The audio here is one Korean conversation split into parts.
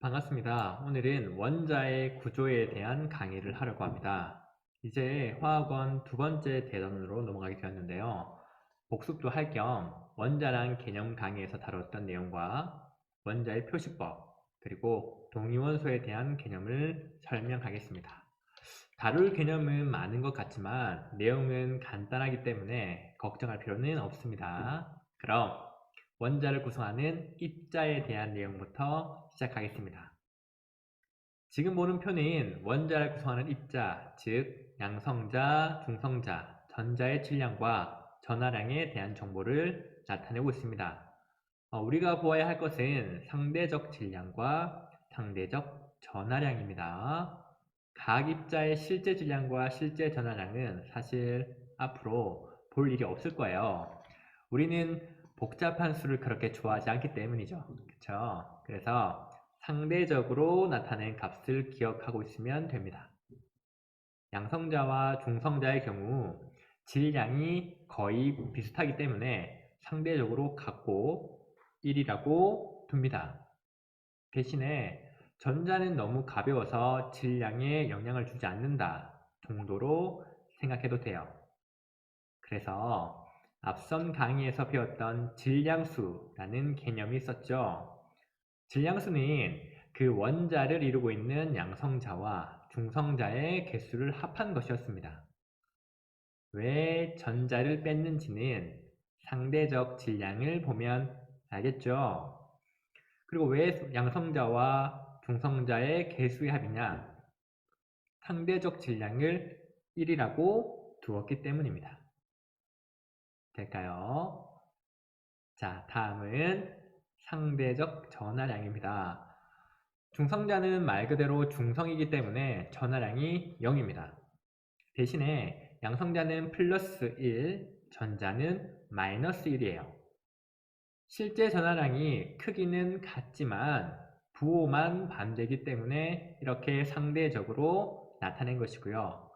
반갑습니다. 오늘은 원자의 구조에 대한 강의를 하려고 합니다. 이제 화학원 두 번째 대단으로 넘어가게 되었는데요. 복습도 할 겸 원자란 개념 강의에서 다뤘던 내용과 원자의 표시법, 그리고 동위원소에 대한 개념을 설명하겠습니다. 다룰 개념은 많은 것 같지만 내용은 간단하기 때문에 걱정할 필요는 없습니다. 그럼 원자를 구성하는 입자에 대한 내용부터 시작하겠습니다. 지금 보는 표는 원자를 구성하는 입자, 즉 양성자, 중성자, 전자의 질량과 전하량에 대한 정보를 나타내고 있습니다. 어, 우리가 보아야 할 것은 상대적 질량과 상대적 전하량입니다. 각 입자의 실제 질량과 실제 전하량은 사실 앞으로 볼 일이 없을 거예요. 우리는 복잡한 수를 그렇게 좋아하지 않기 때문이죠. 그렇죠? 그래서 상대적으로 나타낸 값을 기억하고 있으면 됩니다. 양성자와 중성자의 경우 질량이 거의 비슷하기 때문에 상대적으로 같고 1이라고 둡니다. 대신에 전자는 너무 가벼워서 질량에 영향을 주지 않는다 정도로 생각해도 돼요. 그래서 앞선 강의에서 배웠던 질량수라는 개념이 있었죠. 질량수는 그 원자를 이루고 있는 양성자와 중성자의 개수를 합한 것이었습니다. 왜 전자를 뺐는지는 상대적 질량을 보면 알겠죠? 그리고 왜 양성자와 중성자의 개수의 합이냐? 상대적 질량을 1이라고 두었기 때문입니다. 될까요? 자, 다음은 상대적 전하량입니다. 중성자는 말 그대로 중성이기 때문에 전하량이 0입니다. 대신에 양성자는 플러스 1, 전자는 마이너스 1이에요. 실제 전하량이 크기는 같지만 부호만 반대이기 때문에 이렇게 상대적으로 나타낸 것이고요.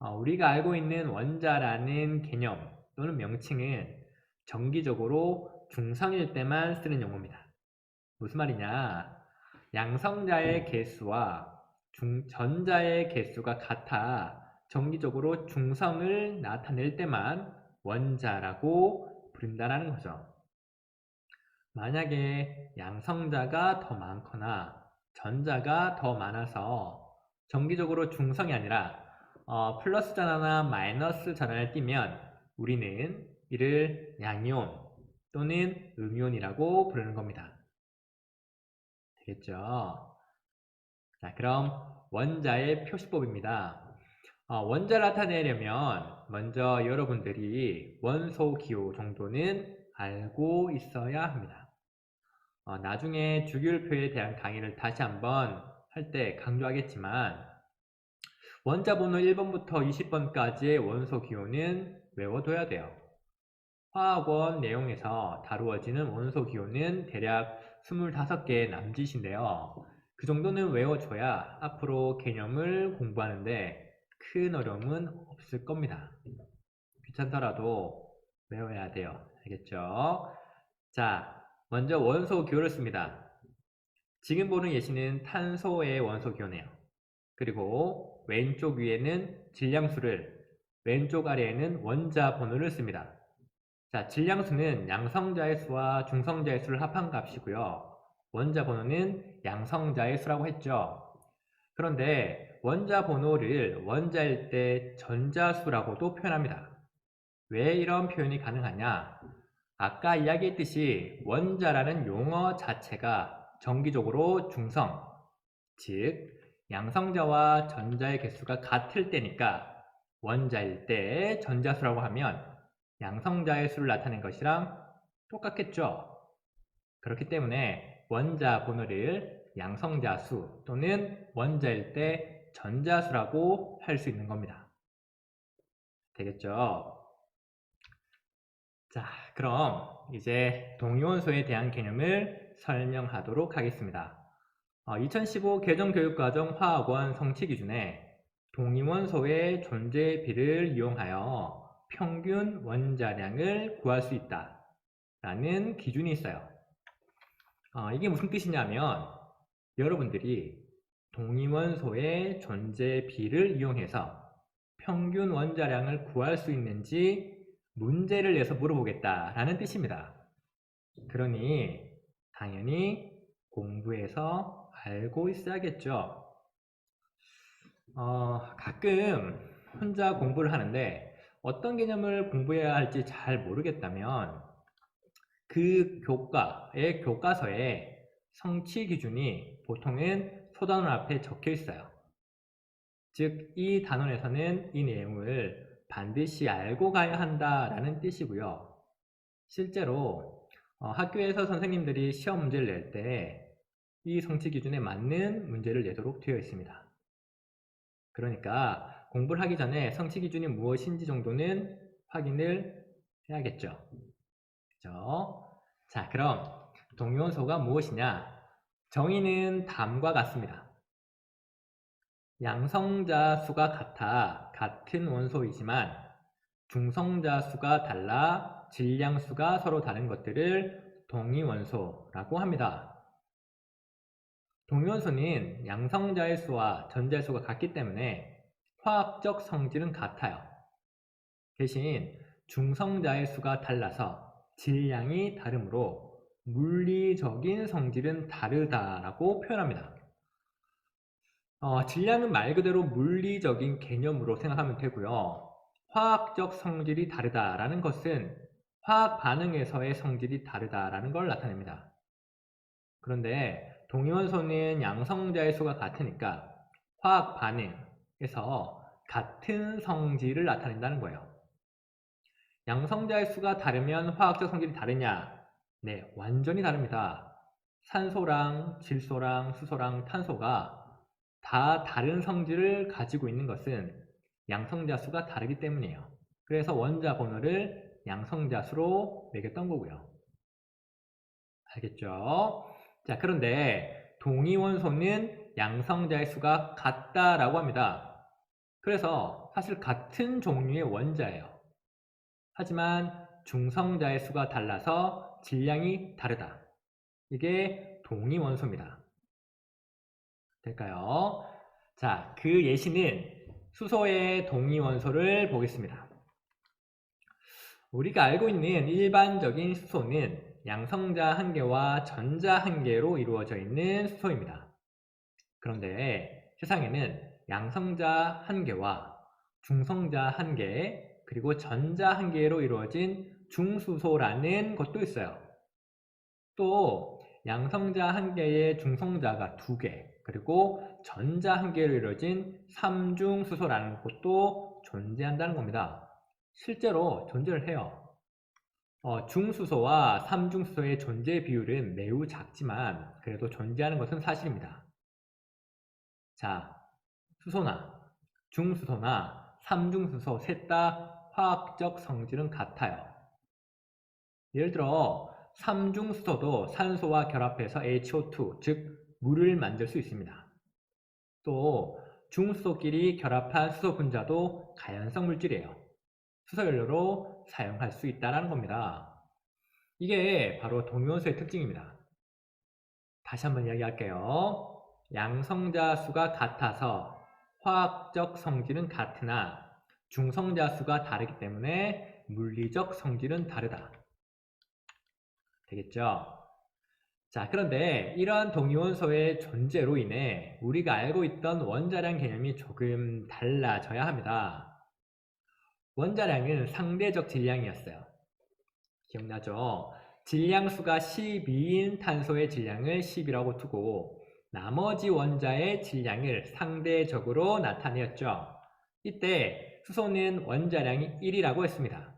어, 우리가 알고 있는 원자라는 개념 또는 명칭은 정기적으로 중성일 때만 쓰는 용어입니다. 무슨 말이냐? 양성자의 개수와 중, 전자의 개수가 같아 정기적으로 중성을 나타낼 때만 원자라고 부른다는 거죠. 만약에 양성자가 더 많거나 전자가 더 많아서 정기적으로 중성이 아니라 어, 플러스 전화나 마이너스 전화를 띄면 우리는 이를 양이온 또는 음이온이라고 부르는 겁니다. 되겠죠? 자, 그럼 원자의 표시법입니다. 어, 원자를 나타내려면 먼저 여러분들이 원소 기호 정도는 알고 있어야 합니다. 어, 나중에 주기율표에 대한 강의를 다시 한번 할 때 강조하겠지만 원자 번호 1번부터 20번까지의 원소 기호는 외워둬야 돼요. 화학원 내용에서 다루어지는 원소 기호는 대략 25개의 남짓인데요. 그 정도는 외워줘야 앞으로 개념을 공부하는데 큰 어려움은 없을 겁니다. 귀찮더라도 외워야 돼요. 알겠죠? 자, 먼저 원소 기호를 씁니다. 지금 보는 예시는 탄소의 원소 기호네요. 그리고 왼쪽 위에는 질량수를, 왼쪽 아래에는 원자 번호를 씁니다. 자, 질량수는 양성자의 수와 중성자의 수를 합한 값이고요. 원자 번호는 양성자의 수라고 했죠. 그런데 원자 번호를 원자일 때 전자수라고도 표현합니다. 왜 이런 표현이 가능하냐? 아까 이야기했듯이 원자라는 용어 자체가 정기적으로 중성, 즉 양성자와 전자의 개수가 같을 때니까 원자일 때 전자수라고 하면 양성자의 수를 나타낸 것이랑 똑같겠죠. 그렇기 때문에 원자 번호를 양성자 수 또는 원자일 때 전자수라고 할 수 있는 겁니다. 되겠죠? 자, 그럼 이제 동위원소에 대한 개념을 설명하도록 하겠습니다. 어, 2015 개정교육과정 화학원 성취 기준에 동위원소의 존재 비를 이용하여 평균 원자량을 구할 수 있다. 라는 기준이 있어요. 어, 이게 무슨 뜻이냐면 여러분들이 동위원소의 존재 비를 이용해서 평균 원자량을 구할 수 있는지 문제를 내서 물어보겠다라는 뜻입니다. 그러니 당연히 공부해서 알고 있어야겠죠. 어, 가끔 혼자 공부를 하는데 어떤 개념을 공부해야 할지 잘 모르겠다면 그 교과의 교과서에 성취 기준이 보통은 소단원 앞에 적혀 있어요. 즉, 이 단원에서는 이 내용을 반드시 알고 가야 한다라는 뜻이고요. 실제로 어, 학교에서 선생님들이 시험 문제를 낼때 이 성취 기준에 맞는 문제를 내도록 되어 있습니다. 그러니까 공부를 하기 전에 성취 기준이 무엇인지 정도는 확인을 해야겠죠. 그죠? 자, 그럼 동위원소가 무엇이냐? 정의는 다음과 같습니다. 양성자 수가 같아 같은 원소이지만 중성자 수가 달라 질량 수가 서로 다른 것들을 동위원소라고 합니다. 동위원소는 양성자의 수와 전자의 수가 같기 때문에 화학적 성질은 같아요. 대신 중성자의 수가 달라서 질량이 다르므로 물리적인 성질은 다르다라고 표현합니다. 어, 질량은 말 그대로 물리적인 개념으로 생각하면 되고요. 화학적 성질이 다르다라는 것은 화학 반응에서의 성질이 다르다라는 걸 나타냅니다. 그런데 동위원소는 양성자의 수가 같으니까 화학 반응에서 같은 성질을 나타낸다는 거예요. 양성자의 수가 다르면 화학적 성질이 다르냐? 네, 완전히 다릅니다. 산소랑 질소랑 수소랑 탄소가 다 다른 성질을 가지고 있는 것은 양성자 수가 다르기 때문이에요. 그래서 원자 번호를 양성자 수로 매겼던 거고요. 알겠죠? 자, 그런데 동위원소는 양성자의 수가 같다라고 합니다. 그래서 사실 같은 종류의 원자예요. 하지만 중성자의 수가 달라서 질량이 다르다. 이게 동위원소입니다. 될까요? 자, 그 예시는 수소의 동위원소를 보겠습니다. 우리가 알고 있는 일반적인 수소는 양성자 한 개와 전자 한 개로 이루어져 있는 수소입니다. 그런데 세상에는 양성자 한 개와 중성자 한 개, 그리고 전자 한 개로 이루어진 중수소라는 것도 있어요. 또 양성자 한 개의 중성자가 두 개, 그리고 전자 한 개로 이루어진 삼중수소라는 것도 존재한다는 겁니다. 실제로 존재를 해요. 어, 중수소와 삼중수소의 존재 비율은 매우 작지만 그래도 존재하는 것은 사실입니다. 자, 수소나 중수소나 삼중수소 셋 다 화학적 성질은 같아요. 예를 들어 삼중수소도 산소와 결합해서 HO2, 즉 물을 만들 수 있습니다. 또 중수소끼리 결합한 수소 분자도 가연성 물질이에요. 수소 연료로 사용할 수 있다는 겁니다. 이게 바로 동위원소의 특징입니다. 다시 한번 이야기할게요. 양성자 수가 같아서 화학적 성질은 같으나 중성자 수가 다르기 때문에 물리적 성질은 다르다. 되겠죠? 자, 그런데 이러한 동위원소의 존재로 인해 우리가 알고 있던 원자량 개념이 조금 달라져야 합니다. 원자량은 상대적 질량이었어요. 기억나죠? 질량수가 12인 탄소의 질량을 10이라고 두고 나머지 원자의 질량을 상대적으로 나타내었죠. 이때 수소는 원자량이 1이라고 했습니다.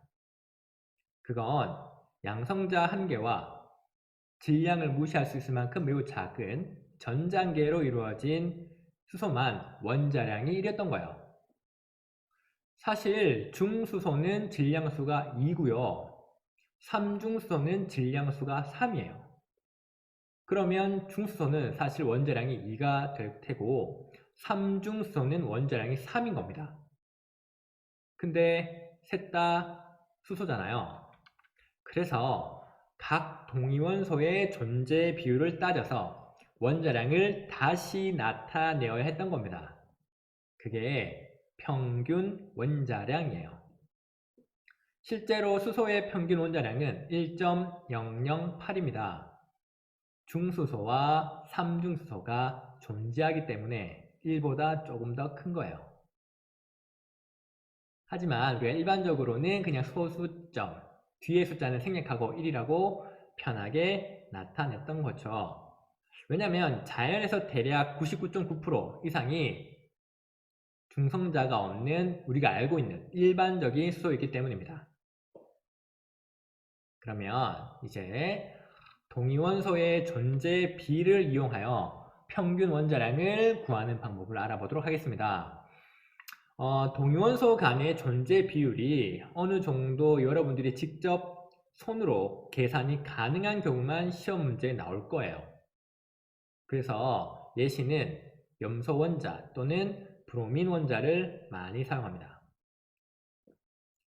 그건 양성자 한 개와 질량을 무시할 수 있을 만큼 매우 작은 전장계로 이루어진 수소만 원자량이 1이었던 거예요. 사실 중수소는 질량수가 2고요. 삼중수소는 질량수가 3이에요. 그러면 중수소는 사실 원자량이 2가 될 테고 삼중수소는 원자량이 3인 겁니다. 근데 셋 다 수소잖아요. 그래서 각 동위원소의 존재 비율을 따져서 원자량을 다시 나타내어야 했던 겁니다. 그게 평균 원자량이에요. 실제로 수소의 평균 원자량은 1.008입니다. 중수소와 삼중수소가 존재하기 때문에 1보다 조금 더 큰 거예요. 하지만 우리가 일반적으로는 그냥 소수점, 뒤에 숫자는 생략하고 1이라고 편하게 나타냈던 거죠. 왜냐하면 자연에서 대략 99.9% 이상이 중성자가 없는 우리가 알고 있는 일반적인 수소이기 때문입니다. 그러면 이제 동위원소의 존재 비를 이용하여 평균 원자량을 구하는 방법을 알아보도록 하겠습니다. 어, 동위원소 간의 존재 비율이 어느 정도 여러분들이 직접 손으로 계산이 가능한 경우만 시험 문제에 나올 거예요. 그래서 예시는 염소 원자 또는 브로민 원자를 많이 사용합니다.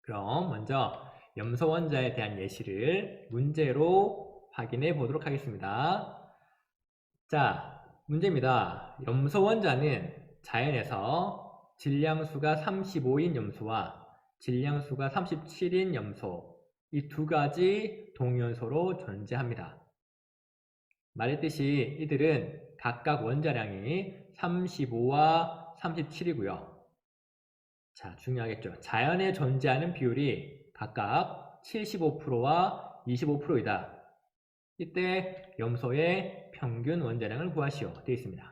그럼 먼저 염소 원자에 대한 예시를 문제로 확인해 보도록 하겠습니다. 자, 문제입니다. 염소 원자는 자연에서 질량수가 35인 염소와 질량수가 37인 염소 이 두 가지 동위원소로 존재합니다. 말했듯이 이들은 각각 원자량이 35와 37이고요. 자, 중요하겠죠. 자연에 존재하는 비율이 각각 75%와 25%이다. 이때 염소의 평균 원자량을 구하시오. 되어 있습니다.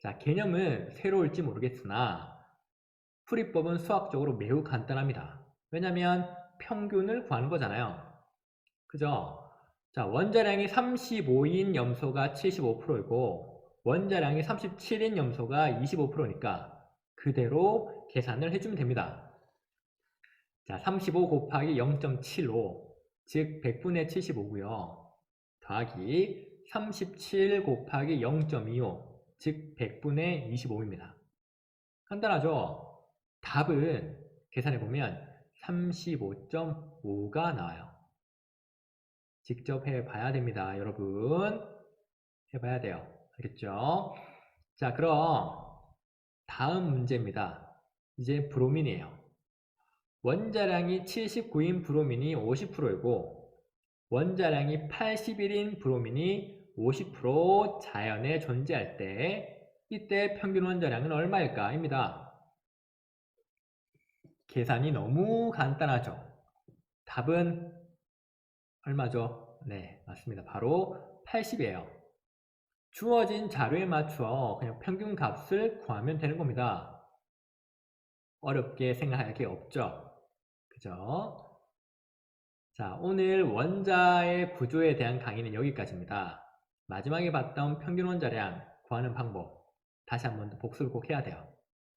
자, 개념은 새로울지 모르겠으나 풀이법은 수학적으로 매우 간단합니다. 왜냐하면 평균을 구하는 거잖아요. 그죠? 자, 원자량이 35인 염소가 75%이고 원자량이 37인 염소가 25%니까 그대로 계산을 해주면 됩니다. 자, 35 곱하기 0.75, 즉 100분의 75고요. 더하기 37 곱하기 0.25, 즉 100분의 25입니다. 간단하죠? 답은 계산해보면 35.5가 나와요. 직접 해봐야 됩니다. 여러분 해봐야 돼요. 알겠죠? 자 그럼 다음 문제입니다. 이제 브로민이에요. 원자량이 79인 브로민이 50%이고 원자량이 81인 브로민이 50% 자연에 존재할 때 이때 평균 원자량은 얼마일까? 입니다. 계산이 너무 간단하죠. 답은 얼마죠? 네, 맞습니다. 바로 80이에요. 주어진 자료에 맞추어 그냥 평균 값을 구하면 되는 겁니다. 어렵게 생각할 게 없죠. 그죠? 자, 오늘 원자의 구조에 대한 강의는 여기까지입니다. 마지막에 봤던 평균 원자량 구하는 방법 다시 한번더 복습을 꼭 해야 돼요.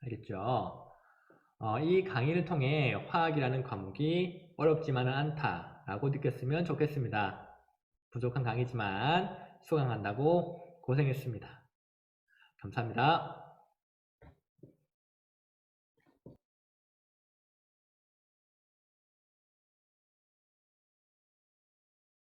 알겠죠? 어, 이 강의를 통해 화학이라는 과목이 어렵지만은 않다라고 느꼈으면 좋겠습니다. 부족한 강의지만 수강한다고 고생했습니다. 감사합니다.